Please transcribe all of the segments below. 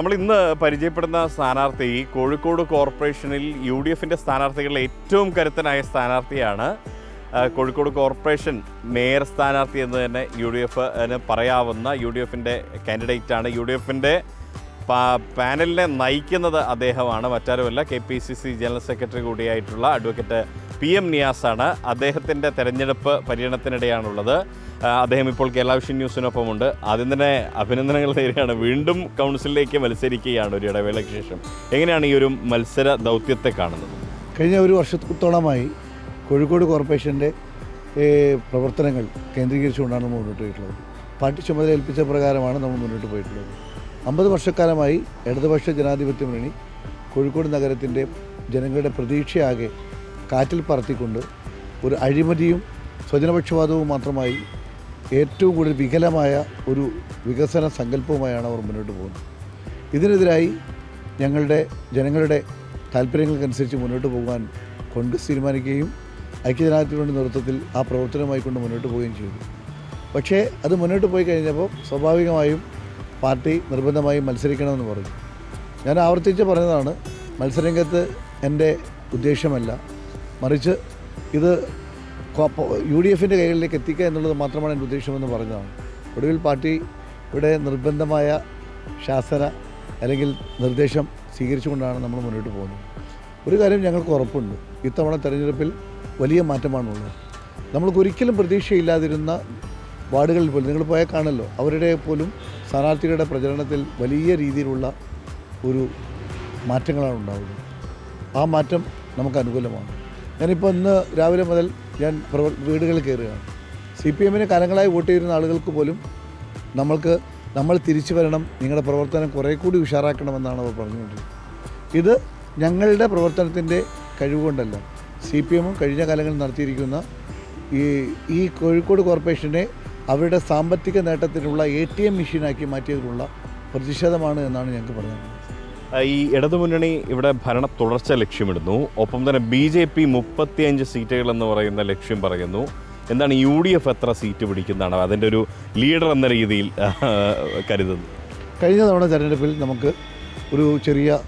നമ്മൾ ഇന്ന് പരിചയപ്പെടുന്ന സ്ഥാനാർത്ഥി കോഴിക്കോട് കോർപ്പറേഷനിൽ യു ഡി എഫിന്റെ സ്ഥാനാർത്ഥികളിൽ ഏറ്റവും കരുത്തനായ സ്ഥാനാർത്ഥിയാണ് കോഴിക്കോട് കോർപ്പറേഷൻ മേയർ സ്ഥാനാർത്ഥി എന്ന് തന്നെ യു ഡി എഫിന് പറയാവുന്ന യു ഡി എഫിന്റെ കാൻഡിഡേറ്റാണ് യു ഡി എഫിന്റെ പാനലിനെ നയിക്കുന്നത് അദ്ദേഹമാണ്. മറ്റാരുമല്ല K P C C general secretary കൂടിയായിട്ടുള്ള advocate P M നിയാസാണ്. അദ്ദേഹത്തിന്റെ തെരഞ്ഞെടുപ്പ് പര്യടനത്തിനിടെയാണുള്ളത്. അദ്ദേഹം ഇപ്പോൾ കേരള വിഷൻ ന്യൂസിനൊപ്പമുണ്ട്. ആദ്യം തന്നെ അഭിനന്ദനങ്ങൾ നേരെയാണ്. വീണ്ടും കൗൺസിലിലേക്ക് മത്സരിക്കുകയാണ് ഒരു ഇടവേളയ്ക്ക് ശേഷം. എങ്ങനെയാണ് ഈ ഒരു മത്സര ദൗത്യത്തെ കാണുന്നത്? കഴിഞ്ഞ ഒരു വർഷത്തോളമായി കോഴിക്കോട് കോർപ്പറേഷന്റെ പ്രവർത്തനങ്ങൾ കേന്ദ്രീകരിച്ചുകൊണ്ടാണ് മുന്നോട്ട് പോയിട്ടുള്ളത്. പാർട്ടി ചുമതല ഏൽപ്പിച്ച പ്രകാരമാണ് നമ്മൾ മുന്നോട്ട് പോയിട്ടുള്ളത്. അമ്പത് വർഷക്കാലമായി ഇടതുപക്ഷ ജനാധിപത്യ മുന്നണി കോഴിക്കോട് നഗരത്തിന്റെ ജനങ്ങളുടെ പ്രതീക്ഷയാകെ കാറ്റിൽ പറത്തിക്കൊണ്ട് ഒരു അഴിമതിയും സ്വജനപക്ഷപാതവും മാത്രമായി ഏറ്റവും കൂടുതൽ വികലമായ ഒരു വികസന സങ്കല്പവുമായാണ് അവർ മുന്നോട്ട് പോകുന്നത്. ഇതിനെതിരായി ഞങ്ങളുടെ ജനങ്ങളുടെ താല്പര്യങ്ങൾക്കനുസരിച്ച് മുന്നോട്ട് പോകാൻ കോൺഗ്രസ് തീരുമാനിക്കുകയും ഐക്യജനാധിപത്യ നേതൃത്വത്തിൽ ആ പ്രവർത്തനമായി കൊണ്ട് മുന്നോട്ട് പോവുകയും ചെയ്തു. പക്ഷേ അത് മുന്നോട്ട് പോയി കഴിഞ്ഞപ്പോൾ സ്വാഭാവികമായും പാർട്ടി നിർബന്ധമായും മത്സരിക്കണമെന്ന് പറഞ്ഞു. ഞാൻ ആവർത്തിച്ച് പറഞ്ഞതാണ് മത്സരരംഗത്ത് എന്റെ ഉദ്ദേശമല്ല. മറിച്ച് ഇത് യു ഡി എഫിന്റെ കൈകളിലേക്ക് എത്തിക്കുക എന്നുള്ളത് മാത്രമാണ് എന്റെ ഉദ്ദേശമെന്ന് പറഞ്ഞതാണ്. ഒടുവിൽ പാർട്ടി ഇവിടെ നിർബന്ധമായ ശാസന അല്ലെങ്കിൽ നിർദ്ദേശം സ്വീകരിച്ചുകൊണ്ടാണ് നമ്മൾ മുന്നോട്ട് പോകുന്നത്. ഒരു കാര്യം ഞങ്ങൾക്ക് ഉറപ്പുണ്ട്. ഇത്തവണ തെരഞ്ഞെടുപ്പിൽ വലിയ മാറ്റമാണുള്ളത്. നമ്മൾക്ക് ഒരിക്കലും പ്രതീക്ഷയില്ലാതിരുന്ന വാർഡുകളിൽ പോലും നിങ്ങൾ പോയാൽ കാണല്ലോ അവരുടെ പോലും സ്ഥാനാർത്ഥികളുടെ പ്രചരണത്തിൽ വലിയ രീതിയിലുള്ള ഒരു മാറ്റങ്ങളാണ് ഉണ്ടാവുന്നത്. ആ മാറ്റം നമുക്ക് അനുകൂലമാണ്. ഞാനിപ്പോൾ ഇന്ന് രാവിലെ മുതൽ ഞാൻ വീടുകളിൽ കയറുകയാണ്. സി പി എമ്മിന് കാലങ്ങളായി വോട്ട് ചെയ്യുന്ന ആളുകൾക്ക് പോലും നമ്മൾക്ക് നമ്മൾ തിരിച്ചു വരണം നിങ്ങളുടെ പ്രവർത്തനം കുറേ കൂടി ഉഷാറാക്കണമെന്നാണ് അവർ പറഞ്ഞുകൊണ്ടിരിക്കുന്നത്. ഇത് ഞങ്ങളുടെ പ്രവർത്തനത്തിന്റെ കഴിവുകൊണ്ടല്ല. സി പി എമ്മും കഴിഞ്ഞ കാലങ്ങളിൽ നടത്തിയിരിക്കുന്ന ഈ ഈ കോഴിക്കോട് കോർപ്പറേഷനെ അവരുടെ സാമ്പത്തിക നേട്ടത്തിനുള്ള എ ടി എം മെഷീനാക്കി മാറ്റിയതിലുള്ള പ്രതിഷേധമാണ് എന്നാണ് ഞങ്ങൾക്ക് ആ, ഈ ഇടതുമുന്നണി ഇവിടെ ഭരണ തുടർച്ച ലക്ഷ്യമിടുന്നു. ഒപ്പം തന്നെ ബി ജെ പി മുപ്പത്തിയഞ്ച് സീറ്റുകൾ എന്ന് പറയുന്ന ലക്ഷ്യം പറയുന്നു. എന്താണ് യു ഡി എഫ് എത്ര സീറ്റ് പിടിക്കുന്നതാണ് അതിന്റെ ഒരു ലീഡർ എന്ന രീതിയിൽ കരുതുന്നു? കഴിഞ്ഞ തവണ തെരഞ്ഞെടുപ്പിൽ നമുക്ക് ഒരു ചെറിയ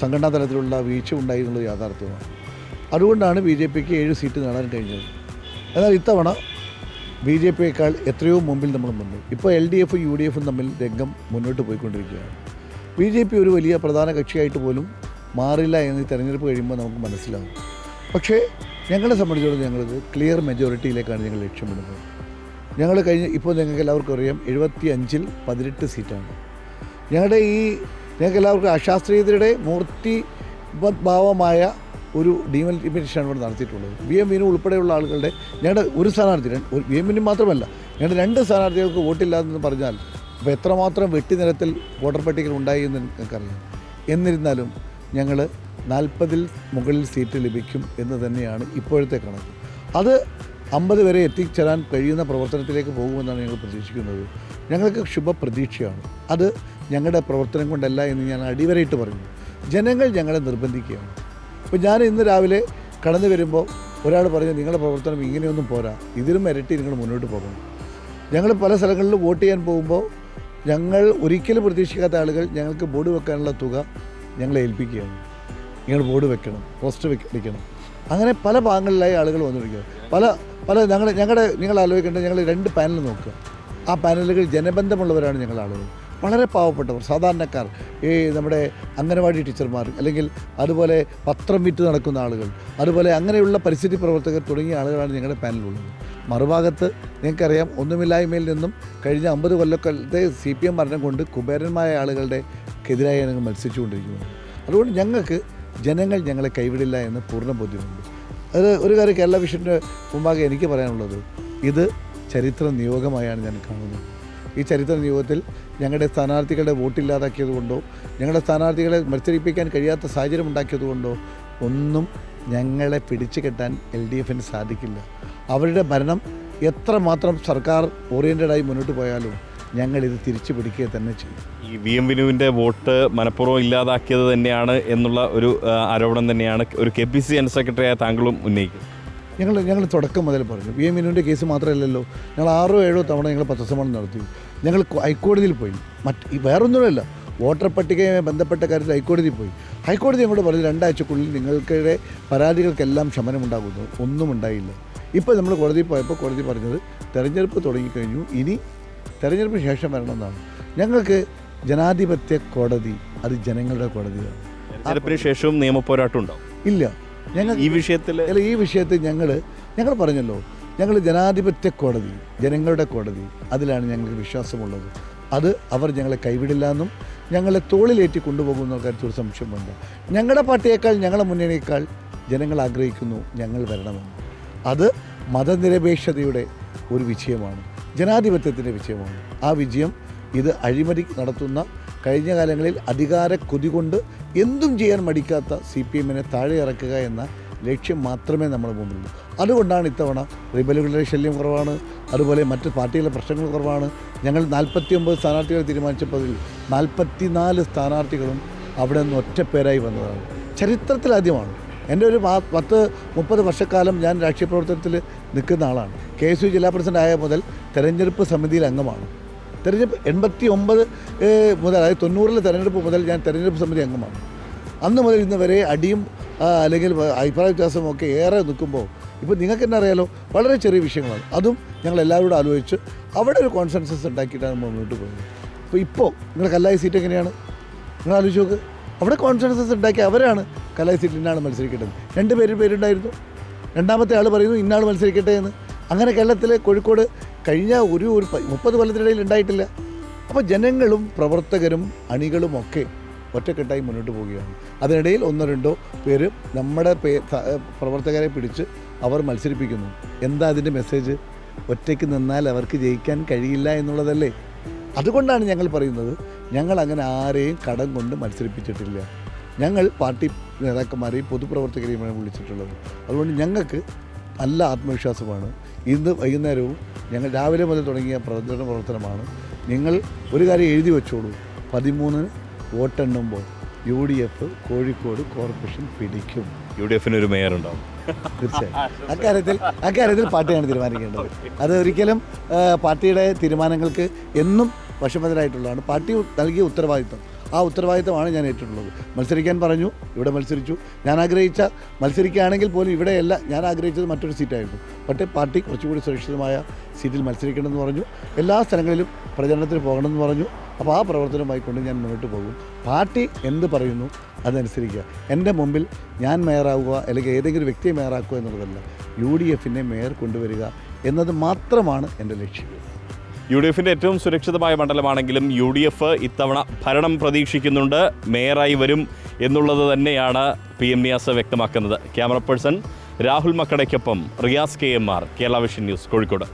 സംഘടനാ തലത്തിലുള്ള വീഴ്ച ഉണ്ടായി എന്നുള്ളത് യാഥാർത്ഥ്യമാണ്. അതുകൊണ്ടാണ് ബി ജെ പിക്ക് ഏഴ് സീറ്റ് നേടാൻ കഴിഞ്ഞത്. എന്നാൽ ഇത്തവണ ബി ജെ പിയേക്കാൾ എത്രയോ മുമ്പിൽ നമ്മൾ മുന്നിൽ. ഇപ്പോൾ എൽ ഡി എഫും യു ഡി എഫും തമ്മിൽ രംഗം മുന്നോട്ട് പോയിക്കൊണ്ടിരിക്കുകയാണ്. ബി ജെ പി ഒരു വലിയ പ്രധാന കക്ഷിയായിട്ട് പോലും മാറില്ല എന്ന് ഈ തെരഞ്ഞെടുപ്പ് കഴിയുമ്പോൾ നമുക്ക് മനസ്സിലാകും പക്ഷേ ഞങ്ങളെ സംബന്ധിച്ചിടത്തോളം ഞങ്ങളിത് ക്ലിയർ മെജോറിറ്റിയിലേക്കാണ് ഞങ്ങൾ ലക്ഷ്യമിടുന്നത്. ഞങ്ങൾ കഴിഞ്ഞ ഇപ്പോൾ ഞങ്ങൾക്ക് എല്ലാവർക്കും അറിയാം എഴുപത്തി അഞ്ചിൽ പതിനെട്ട് സീറ്റാണ്. ഞങ്ങളുടെ ഈ ഞങ്ങൾക്ക് എല്ലാവർക്കും അശാസ്ത്രീയതയുടെ മൂർത്തി ഭാവമായ ഒരു ഡീമലിമിറ്റേഷനാണ് ഇവിടെ നടത്തിയിട്ടുള്ളത്. ബി എം വിനു ഉൾപ്പെടെയുള്ള ആളുകളുടെ ഞങ്ങളുടെ ഒരു സ്ഥാനാർത്ഥി വി എം വിനു മാത്രമല്ല ഞങ്ങളുടെ രണ്ട് സ്ഥാനാർത്ഥികൾക്ക് വോട്ടില്ലാതെന്ന് പറഞ്ഞാൽ അപ്പോൾ എത്രമാത്രം വെട്ടിനിരത്തിൽ വോട്ടർ പട്ടികയിൽ ഉണ്ടായി എന്ന് നിങ്ങൾക്കറിയാം. എന്നിരുന്നാലും ഞങ്ങൾ നാൽപ്പതിൽ മുകളിൽ സീറ്റ് ലഭിക്കും എന്ന് തന്നെയാണ് ഇപ്പോഴത്തെ കണക്ക്. അത് അമ്പത് വരെ എത്തിച്ചേരാൻ കഴിയുന്ന പ്രവർത്തനത്തിലേക്ക് പോകുമെന്നാണ് ഞങ്ങൾ പ്രതീക്ഷിക്കുന്നത്. ഞങ്ങൾക്ക് ശുഭപ്രതീക്ഷയാണ്. അത് ഞങ്ങളുടെ പ്രവർത്തനം കൊണ്ടല്ല എന്ന് ഞാൻ അടിവരയിട്ട് പറഞ്ഞു ജനങ്ങൾ ഞങ്ങളെ നിർബന്ധിക്കുകയാണ്. ഇപ്പോൾ ഞാൻ ഇന്ന് രാവിലെ കടന്നു വരുമ്പോൾ ഒരാൾ പറഞ്ഞു നിങ്ങളുടെ പ്രവർത്തനം ഇങ്ങനെയൊന്നും പോരാ. ഇതിലും ഇരട്ടി നിങ്ങൾ മുന്നോട്ട് പോകണം. ഞങ്ങൾ പല സ്ഥലങ്ങളിലും വോട്ട് ചെയ്യാൻ പോകുമ്പോൾ ഞങ്ങൾ ഒരിക്കലും പ്രതീക്ഷിക്കാത്ത ആളുകൾ ഞങ്ങൾക്ക് ബോർഡ് വെക്കാനുള്ള തുക ഞങ്ങളെ ഏൽപ്പിക്കുകയാണ്. നിങ്ങൾ ബോർഡ് വെക്കണം പോസ്റ്റർ വെക്ക വെക്കണം അങ്ങനെ പല ഭാഗങ്ങളിലായി ആളുകൾ വന്നിരിക്കുകയാണ് പല പല ഞങ്ങളുടെ ഞങ്ങളുടെ നിങ്ങൾ ആലോചിക്കേണ്ടത് ഞങ്ങൾ രണ്ട് പാനൽ നോക്കുക. ആ പാനലുകൾ ജനബന്ധമുള്ളവരാണ് ഞങ്ങൾ ആളുകൾ. വളരെ പാവപ്പെട്ടവർ സാധാരണക്കാർ ഈ നമ്മുടെ അംഗനവാടി ടീച്ചർമാർ അല്ലെങ്കിൽ അതുപോലെ പത്രം വിറ്റ് നടക്കുന്ന ആളുകൾ അതുപോലെ അങ്ങനെയുള്ള പരിസ്ഥിതി പ്രവർത്തകർ തുടങ്ങിയ ആളുകളാണ് ഞങ്ങളുടെ പാനലിലുള്ളത്. മറുഭാഗത്ത് നിങ്ങൾക്കറിയാം ഒന്നുമില്ലായ്മയിൽ നിന്നും കഴിഞ്ഞ അമ്പത് കൊല്ലക്കാലത്തെ സി പി എം ഭരണം കൊണ്ട് കുബേരന്മാരായ ആളുകളുടെ എതിരായി ഞങ്ങൾ മത്സരിച്ചുകൊണ്ടിരിക്കുന്നത് അതുകൊണ്ട് ഞങ്ങൾക്ക് ജനങ്ങൾ ഞങ്ങളെ കൈവിടില്ല എന്ന് പൂർണ ബോധ്യമുണ്ട്. അത് ഒരു കാര്യം കേരള വിഷന്റെ മുമ്പാകെ എനിക്ക് പറയാനുള്ളത്. ഇത് ചരിത്ര നിയോഗമായാണ് ഞാൻ കാണുന്നത്. ഈ ചരിത്ര നിയോഗത്തിൽ ഞങ്ങളുടെ സ്ഥാനാർത്ഥികളുടെ വോട്ടില്ലാതാക്കിയത് കൊണ്ടോ ഞങ്ങളുടെ സ്ഥാനാർത്ഥികളെ മത്സരിപ്പിക്കാൻ കഴിയാത്ത സാഹചര്യം ഉണ്ടാക്കിയത് കൊണ്ടോ ഒന്നും ഞങ്ങളെ പിടിച്ചു കെട്ടാൻ എൽ ഡി എഫിന് സാധിക്കില്ല. അവരുടെ ഭരണം എത്രമാത്രം സർക്കാർ ഓറിയന്റഡായി മുന്നോട്ട് പോയാലും ഞങ്ങളിത് തിരിച്ചു പിടിക്കുക തന്നെ ചെയ്യും. ഈ വി എം വിനുവിന്റെ വോട്ട് മനഃപൂർവം ഇല്ലാതാക്കിയത് തന്നെയാണ് എന്നുള്ള ഒരു ആരോപണം തന്നെയാണ് ഒരു കെ പി സി ജനറൽ സെക്രട്ടറിയായ താങ്കളും ഉന്നയിക്കുന്നത്. ഞങ്ങൾ ഞങ്ങൾ തുടക്കം മുതൽ പറഞ്ഞു. വി എം മീനുവിന്റെ കേസ് മാത്രമല്ലല്ലോ. ഞങ്ങൾ ആറോ ഏഴോ തവണ ഞങ്ങൾ പത്രസമ്മേളനം നടത്തി. ഞങ്ങൾ ഹൈക്കോടതിയിൽ പോയി. മറ്റ് വേറൊന്നുമല്ല. വോട്ടർ പട്ടികയുമായി ബന്ധപ്പെട്ട കാര്യത്തിൽ ഹൈക്കോടതി പോയി. ഹൈക്കോടതി ഞങ്ങളോട് പറഞ്ഞു രണ്ടാഴ്ചക്കുള്ളിൽ നിങ്ങൾക്കിടെ പരാതികൾക്കെല്ലാം ശമനമുണ്ടാകുന്നു. ഒന്നും ഉണ്ടായില്ല. ഇപ്പോൾ നമ്മൾ കോടതിയിൽ പോയപ്പോൾ കോടതി പറഞ്ഞത് തെരഞ്ഞെടുപ്പ് തുടങ്ങിക്കഴിഞ്ഞു. ഇനി തെരഞ്ഞെടുപ്പിന് ശേഷം വരണമെന്നാണ്. ഞങ്ങൾക്ക് ജനാധിപത്യ കോടതി അത് ജനങ്ങളുടെ കോടതിയാണ്. ശേഷവും നിയമപോരാട്ടം ഉണ്ടാവും. ഇല്ല. ഞങ്ങൾ ഈ വിഷയത്തിൽ അല്ല ഈ വിഷയത്തിൽ ഞങ്ങൾ ഞങ്ങൾ പറഞ്ഞല്ലോ ഞങ്ങൾ ജനാധിപത്യ കോടതി ജനങ്ങളുടെ കോടതി അതിലാണ് ഞങ്ങൾക്ക് വിശ്വാസമുള്ളത്. അത് അവർ ഞങ്ങളെ കൈവിടില്ല എന്നും ഞങ്ങളെ തോളിലേറ്റി കൊണ്ടുപോകുന്ന കാര്യത്തിൽ ഒരു സംശയമുണ്ട്. ഞങ്ങളുടെ പാർട്ടിയേക്കാൾ ഞങ്ങളുടെ മുന്നണിയേക്കാൾ ജനങ്ങൾ ആഗ്രഹിക്കുന്നു ഞങ്ങൾ വരണമെന്ന്. അത് മതനിരപേക്ഷതയുടെ ഒരു വിജയമാണ് ജനാധിപത്യത്തിന്റെ വിജയമാണ്. ആ വിജയം ഇത് അഴിമതി നടത്തുന്ന കഴിഞ്ഞ കാലങ്ങളിൽ അധികാര കൊതി കൊണ്ട് എന്തും ചെയ്യാൻ മടിക്കാത്ത സി പി എമ്മിനെ താഴെ ഇറക്കുക എന്ന ലക്ഷ്യം മാത്രമേ നമ്മൾ മുമ്പിലുള്ളൂ. അതുകൊണ്ടാണ് ഇത്തവണ റിബലുകളുടെ ശല്യം കുറവാണ്. അതുപോലെ മറ്റ് പാർട്ടികളുടെ പ്രശ്നങ്ങൾ കുറവാണ്. ഞങ്ങൾ നാൽപ്പത്തി ഒമ്പത് സ്ഥാനാർത്ഥികൾ തീരുമാനിച്ചപ്പോൾ അതിൽ നാൽപ്പത്തിനാല് സ്ഥാനാർത്ഥികളും അവിടെ നിന്ന് ഒറ്റപ്പേരായി വന്നതാണ്. ചരിത്രത്തിലാദ്യമാണ് എന്റെ ഒരു പത്ത് മുപ്പത് വർഷക്കാലം ഞാൻ രാഷ്ട്രീയ പ്രവർത്തനത്തിൽ നിൽക്കുന്ന ആളാണ്. കെ എസ് യു ജില്ലാ പ്രസിഡന്റ് ആയ മുതൽ തെരഞ്ഞെടുപ്പ് സമിതിയിൽ അംഗമാണ്. തെരഞ്ഞെടുപ്പ് എൺപത്തി ഒമ്പത് മുതൽ അതായത് തൊണ്ണൂറിലെ തെരഞ്ഞെടുപ്പ് മുതൽ ഞാൻ തെരഞ്ഞെടുപ്പ് സമിതി അംഗമാണ്. അന്ന് മുതൽ ഇന്ന് വരെ അടിയും അല്ലെങ്കിൽ അഭിപ്രായ ഒക്കെ ഏറെ നിൽക്കുമ്പോൾ ഇപ്പോൾ നിങ്ങൾക്ക് തന്നെ അറിയാലോ വളരെ ചെറിയ വിഷയങ്ങളാണ്. അതും ഞങ്ങൾ എല്ലാവരോടും ആലോചിച്ച് അവിടെ ഒരു കോൺസെൻസസ് ഉണ്ടാക്കിയിട്ടാണ് മുന്നോട്ട് പോകുന്നത്. അപ്പോൾ ഇപ്പോൾ നിങ്ങൾ കല്ലായ സീറ്റ് എങ്ങനെയാണ്? നിങ്ങൾ ആലോചിച്ച് നോക്ക്. അവിടെ കോൺസെൻസസ് ഉണ്ടാക്കി അവരാണ് കലായി സീറ്റിൽ ഇന്നാണ് മത്സരിക്കേണ്ടത്. രണ്ട് പേര് പേരുണ്ടായിരുന്നു. രണ്ടാമത്തെ ആൾ പറയുന്നു ഇന്നാൾ മത്സരിക്കട്ടെ എന്ന്. അങ്ങനെ കേരളത്തിലെ കോഴിക്കോട് കഴിഞ്ഞ ഒരു ഒരു മുപ്പത് കൊല്ലത്തിനിടയിൽ ഉണ്ടായിട്ടില്ല. അപ്പോൾ ജനങ്ങളും പ്രവർത്തകരും അണികളും ഒക്കെ ഒറ്റക്കെട്ടായി മുന്നോട്ട് പോവുകയാണ്. അതിനിടയിൽ ഒന്നോ രണ്ടോ പേര് നമ്മുടെ പേ പ്രവർത്തകരെ പിടിച്ച് അവർ മത്സരിപ്പിക്കുന്നു. എന്താ അതിന്റെ മെസ്സേജ് ഒറ്റയ്ക്ക് നിന്നാൽ അവർക്ക് ജയിക്കാൻ കഴിയില്ല എന്നുള്ളതല്ലേ? അതുകൊണ്ടാണ് ഞങ്ങൾ പറയുന്നത് ഞങ്ങൾ അങ്ങനെ ആരെയും കടം കൊണ്ട് മത്സരിപ്പിച്ചിട്ടില്ല. ഞങ്ങൾ പാർട്ടി നേതാക്കന്മാരെയും പൊതുപ്രവർത്തകരെയുമാണ് വിളിച്ചിട്ടുള്ളത്. അതുകൊണ്ട് ഞങ്ങൾക്ക് നല്ല ആത്മവിശ്വാസമാണ്. ഇന്ന് വൈകുന്നേരവും ഞങ്ങൾ രാവിലെ മുതൽ തുടങ്ങിയ പ്രചരണ പ്രവർത്തനമാണ്. നിങ്ങൾ ഒരു കാര്യം എഴുതി വെച്ചോളൂ. പതിമൂന്നിന് വോട്ടെണ്ണുമ്പോൾ U D F Kozhikode corporation പിടിക്കും. യു ഡി എഫിന് ഒരു മേയർ ഉണ്ടാവും. തീർച്ചയായും. അക്കാര്യത്തിൽ അക്കാര്യത്തിൽ പാർട്ടിയാണ് തീരുമാനിക്കേണ്ടത്. അത് ഒരിക്കലും പാർട്ടിയുടെ തീരുമാനങ്ങൾക്ക് എന്നും വശമതരായിട്ടുള്ളതാണ് പാർട്ടി നൽകിയ ഉത്തരവാദിത്തം ആ ഉത്തരവാദിത്തമാണ് ഞാൻ ഏറ്റിട്ടുള്ളത് മത്സരിക്കാൻ പറഞ്ഞു ഇവിടെ മത്സരിച്ചു. ഞാൻ ആഗ്രഹിച്ച മത്സരിക്കുകയാണെങ്കിൽ പോലും ഇവിടെയല്ല ഞാൻ ആഗ്രഹിച്ചത് മറ്റൊരു സീറ്റായിരുന്നു. പക്ഷേ പാർട്ടി കുറച്ചുകൂടി സുരക്ഷിതമായ സീറ്റിൽ മത്സരിക്കണമെന്ന് പറഞ്ഞു. എല്ലാ സ്ഥലങ്ങളിലും പ്രചരണത്തിന് പോകണമെന്ന് പറഞ്ഞു. അപ്പോൾ ആ പ്രവർത്തനമായി കൊണ്ട് ഞാൻ മുന്നോട്ട് പോകും. പാർട്ടി എന്ത് പറയുന്നു അതനുസരിക്കുക. എന്റെ മുമ്പിൽ ഞാൻ മേയറാവുക അല്ലെങ്കിൽ ഏതെങ്കിലും വ്യക്തിയെ മേയറാക്കുക എന്നുള്ളതല്ല. യു ഡി എഫിനെ മേയർ കൊണ്ടുവരിക എന്നത് മാത്രമാണ് എന്റെ ലക്ഷ്യം. യു ഡി എഫിന്റെ ഏറ്റവും സുരക്ഷിതമായ മണ്ഡലമാണെങ്കിലും യു ഡി എഫ് ഇത്തവണ ഭരണം പ്രതീക്ഷിക്കുന്നുണ്ട്. മേയറായി വരും എന്നുള്ളത് തന്നെയാണ് പി എം നിയാസ് വ്യക്തമാക്കുന്നത്. Camera person Rahul മക്കടയ്ക്കൊപ്പം Riyas K M R Kerala vision news Kozhikode.